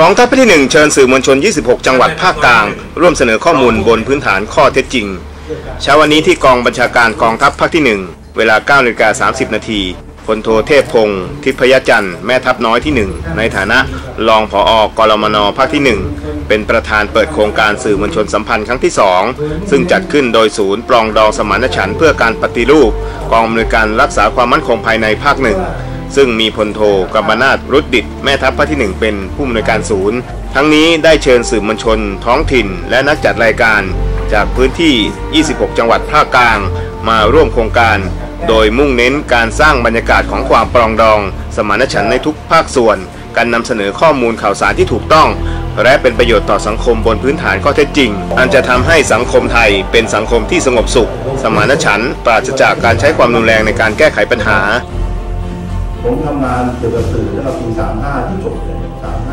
กองทัพภาคที่หนึ่งเชิญสื่อมวลชน 26 จังหวัดภาคกลาง ร่วมเสนอข้อมูลบนพื้นฐานข้อเท็จจริง เช้าวันนี้ที่กองบัญชาการกองทัพภาคที่ 1 เวลา9นาฬิกา30 นาทีพลโทเทพพงศ์ทิพยจันทร์แม่ทัพน้อยที่ 1 ในฐานะรองผออกรมนภาคที่ 1 เป็นประธานเปิดโครงการสื่อมวลชนสัมพันธ์ครั้งที่ 2 ซึ่งจัดขึ้นโดยศูนย์ปรองดองสมานฉันท์เพื่อการปฏิรูป กองอำนวยการรักษาความมั่นคงภายในภาคหนึ่ง ซึ่งมีพลโทกัมปนาตรุดดิตแม่ทัพภาคที่ 1 เป็นผู้อำนวยการศูนย์ ทั้งนี้ได้เชิญสื่อมวลชน ท้องถิ่น และนักจัดรายการ จากพื้นที่ 26 จังหวัดภาคกลาง มาร่วมโครงการ โดยมุ่งเน้นการสร้างบรรยากาศของความปรองดอง สมานฉันท์ในทุกภาคส่วน การนำเสนอข้อมูลข่าวสารที่ถูกต้อง และเป็นประโยชน์ต่อสังคมบนพื้นฐานข้อเท็จจริง อันจะทำให้สังคมไทยเป็นสังคมที่สงบสุข สมานฉันท์ปราศจากการใช้ความรุนแรงในการแก้ไขปัญหา ผมทำงานเกี่ยวกับสื่อแล้วก็ปีสามห้าที่จบเลยสาม